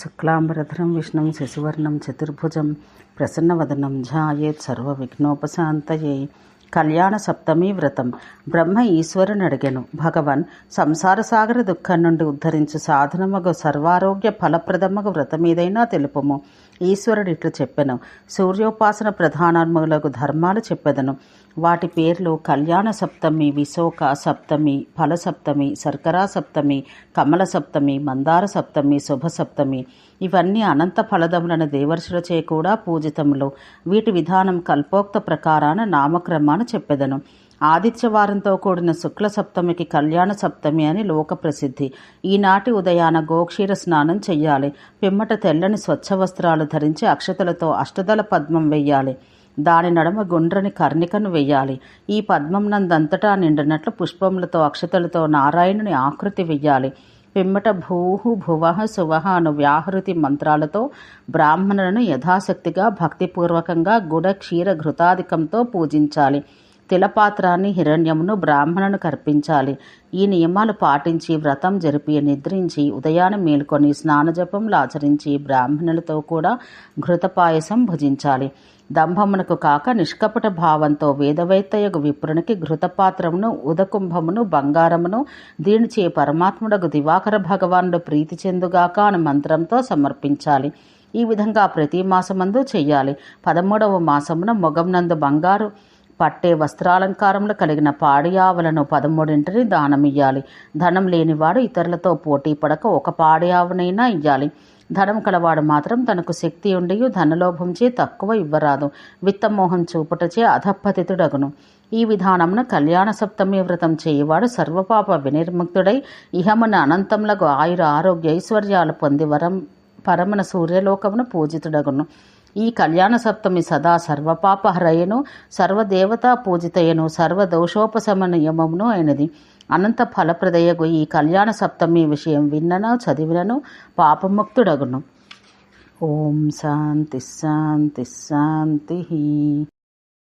शुक्लाम्बरधरं विष्णुं शिशुवर्णं चतुर्भुजं प्रसन्नवदनं ध्यायेत् सर्वविघ्नोपशान्तये। కళ్యాణ సప్తమి వ్రతం. బ్రహ్మ ఈశ్వరుని అడిగెను భగవన్ సంసార సాగర దుఃఖం నుండి ఉద్ధరించు సాధనమగు సర్వారోగ్య ఫలప్రదమగు వ్రతమేదైనా తెలుపము. ఈశ్వరుడు ఇట్లు చెప్పెను. సూర్యోపాసన ప్రధానములకు ధర్మాలు చెప్పెదను. వాటి పేర్లు కళ్యాణ సప్తమి విశోక సప్తమి ఫల సప్తమి శర్కరా సప్తమి కమల సప్తమి మందార సప్తమి శుభ సప్తమి. ఇవన్నీ అనంత ఫలదములను దేవర్షులచే కూడా పూజితములు. వీటి విధానం కల్పోక్త ప్రకారాన నామక్రమాన చెప్పెదను. ఆదిత్యవారంతో కూడిన శుక్ల సప్తమికి కళ్యాణ సప్తమి అని లోక ప్రసిద్ధి. ఈనాటి ఉదయాన గోక్షీర స్నానం చెయ్యాలి. పిమ్మట తెల్లని స్వచ్ఛ వస్త్రాలు ధరించి అక్షతలతో అష్టదల పద్మం వెయ్యాలి. దాని నడమ గుండ్రని కర్ణికను వెయ్యాలి. ఈ పద్మం నందంతటా నిండినట్లు పుష్పములతో అక్షతలతో నారాయణుని ఆకృతి వెయ్యాలి. పిమ్మట భూహు భువః సువహ అను వ్యాహృతి మంత్రాలతో బ్రాహ్మణులను యథాశక్తిగా భక్తిపూర్వకంగా గుడ క్షీర ఘృతాధికంతో పూజించాలి. తిలపాత్రాన్ని హిరణ్యమును బ్రాహ్మణను కర్పించాలి. ఈ నియమాలు పాటించి వ్రతం జరిపి నిద్రించి ఉదయాన్నే మేల్కొని స్నానజపంలు ఆచరించి బ్రాహ్మణులతో కూడా ఘృతపాయసం భుజించాలి. దంభమునకు కాక నిష్కపట భావంతో వేదవేత్తయగు విప్రునికి ఘృతపాత్రమును ఉదకుంభమును బంగారమును దీనిచే పరమాత్ముడకు దివాకర భగవానుడు ప్రీతి చెందుగాక అని మంత్రంతో సమర్పించాలి. ఈ విధంగా ప్రతి మాసమందు చెయ్యాలి పదమూడవ మాసమున మొగంనందు బంగారు పట్టే వస్త్రాలంకారంలో కలిగిన పాడియావులను పదమూడింటిని దానమియ్యాలి. ధనం లేనివాడు ఇతరులతో పోటీ పడక ఒక పాడియావునైనా ఇయ్యాలి. ధనం కలవాడు మాత్రం తనకు శక్తి ఉండి ధనలోభంచే తక్కువ ఇవ్వరాదు. విత్తమోహం చూపుటచే అధపతితుడగును. ఈ విధానమున కళ్యాణ సప్తమి వ్రతం చేయవాడు సర్వపాప వినిర్ముక్తుడై ఇహమున అనంతములకు ఆయుర ఆరోగ్య ఐశ్వర్యాలు పొంది వరం పరమన సూర్యలోకమును పూజితుడగును. ఈ కళ్యాణ సప్తమి సదా సర్వపాపహరయను సర్వదేవతా పూజితయను సర్వదోషోపశమనయమమును అయినది. అనంత ఫలప్రదయగు ఈ కళ్యాణ సప్తమి విషయం విన్నను చదివినను పాపముక్తుడగును. ఓం శాంతి శాంతి శాంతి.